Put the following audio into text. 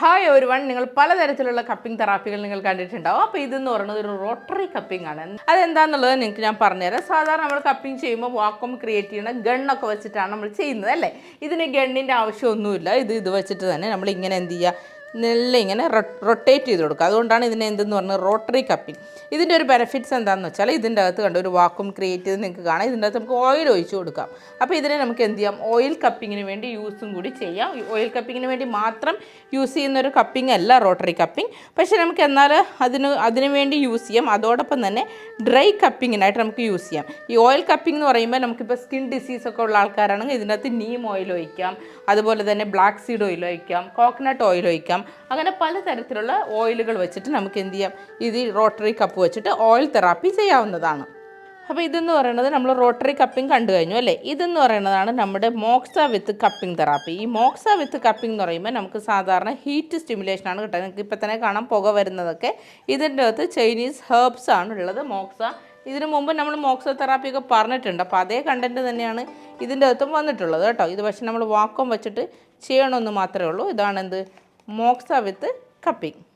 Hi ഒരു one നിങ്ങൾ പലതരത്തിലുള്ള കപ്പിംഗ് തെറാപ്പികൾ നിങ്ങൾ കണ്ടിട്ടുണ്ടാവും. അപ്പോൾ ഇതെന്ന് പറയുന്നത് ഒരു റോട്ടറി കപ്പിംഗ് ആണ്. അതെന്താന്നുള്ളത് നിങ്ങൾക്ക് ഞാൻ പറഞ്ഞുതരാം. സാധാരണ നമ്മൾ കപ്പിംഗ് ചെയ്യുമ്പോൾ വാക്കും ക്രിയേറ്റ് ചെയ്യുന്ന ഗണ്ണൊക്കെ വെച്ചിട്ടാണ് നമ്മൾ ചെയ്യുന്നത് അല്ലേ? ഇതിന് ഗണ്ണിന്റെ ആവശ്യമൊന്നുമില്ല. ഇത് ഇത് വെച്ചിട്ട് തന്നെ നമ്മൾ ഇങ്ങനെ എന്ത് ചെയ്യുക? നല്ല ഇങ്ങനെ റൊട്ടേറ്റ് ചെയ്ത് കൊടുക്കുക. അതുകൊണ്ടാണ് ഇതിനെ എന്തെന്ന് പറഞ്ഞത് റോട്ടറി കപ്പിംഗ് ഇതിന്റെ ഒരു ബെനിഫിറ്റ്സ് എന്താണെന്ന് വെച്ചാൽ ഇതിന്റെ അകത്ത് കണ്ട ഒരു വാക്വം ക്രിയേറ്റ് ചെയ്ത് നിങ്ങൾക്ക് കാണാം. ഇതിന്റെ അകത്ത് നമുക്ക് ഓയിൽ ഒഴിച്ച് കൊടുക്കാം. അപ്പോൾ ഇതിനെ നമുക്ക് എന്ത് ചെയ്യാം? ഓയിൽ കപ്പിങ്ങിന് വേണ്ടി യൂസും കൂടി ചെയ്യാം. ഓയിൽ കപ്പിങ്ങിന് വേണ്ടി മാത്രം യൂസ് ചെയ്യുന്ന ഒരു കപ്പിംഗ് അല്ല റോട്ടറി കപ്പിംഗ് പക്ഷേ നമുക്ക് എന്നാൽ അതിന് അതിനു വേണ്ടി യൂസ് ചെയ്യാം. അതോടൊപ്പം തന്നെ ഡ്രൈ കപ്പിങ്ങിനായിട്ട് നമുക്ക് യൂസ് ചെയ്യാം. ഈ ഓയിൽ കപ്പിംഗ് എന്ന് പറയുമ്പോൾ നമുക്കിപ്പോൾ സ്കിൻ ഡിസീസ് ഒക്കെ ഉള്ള ആൾക്കാരാണെങ്കിൽ ഇതിനകത്ത് നീം ഓയിൽ ഒഴിക്കാം. അതുപോലെ തന്നെ ബ്ലാക്ക് സീഡ് ഓയിൽ ഒഴിക്കാം. കോക്കനട്ട് ഓയിൽ ഒഴിക്കാം. അങ്ങനെ പലതരത്തിലുള്ള ഓയിലുകൾ വെച്ചിട്ട് നമുക്ക് എന്ത് ചെയ്യാം ഇത് റോട്ടറി കപ്പ് വെച്ചിട്ട് ഓയിൽ തെറാപ്പി ചെയ്യാവുന്നതാണ്. അപ്പോൾ ഇതെന്ന് പറയുന്നത് നമ്മൾ റോട്ടറി കപ്പിംഗ് കണ്ടു കഴിഞ്ഞു അല്ലേ? ഇതെന്ന് പറയുന്നതാണ് നമ്മുടെ മോക്സ വിത്ത് കപ്പിംഗ് തെറാപ്പി. ഈ മോക്സ വിത്ത് കപ്പിംഗ് എന്ന് പറയുമ്പോൾ നമുക്ക് സാധാരണ ഹീറ്റ് സ്റ്റിമുലേഷൻ ആണ് കിട്ടുന്നത് നിങ്ങൾക്ക് ഇപ്പം തന്നെ കാണാം പുക വരുന്നതൊക്കെ. ഇതിന്റെ അകത്ത് ചൈനീസ് ഹേർബ്സ് ആണ് ഉള്ളത് മോക്സ. ഇതിനു മുമ്പ് നമ്മൾ മോക്സ തെറാപ്പി ഒക്കെ പറഞ്ഞിട്ടുണ്ട്. അപ്പോൾ അതേ കണ്ടന്റ് തന്നെയാണ് ഇതിന്റെ അകത്തും വന്നിട്ടുള്ളത് കേട്ടോ. ഇത് പക്ഷേ നമ്മൾ വാക്വം വെച്ചിട്ട് ചെയ്യണമെന്ന് മാത്രമേ ഉള്ളൂ. ഇതാണ് എന്ത് മോക്സ വിത്ത് കപ്പിംഗ്.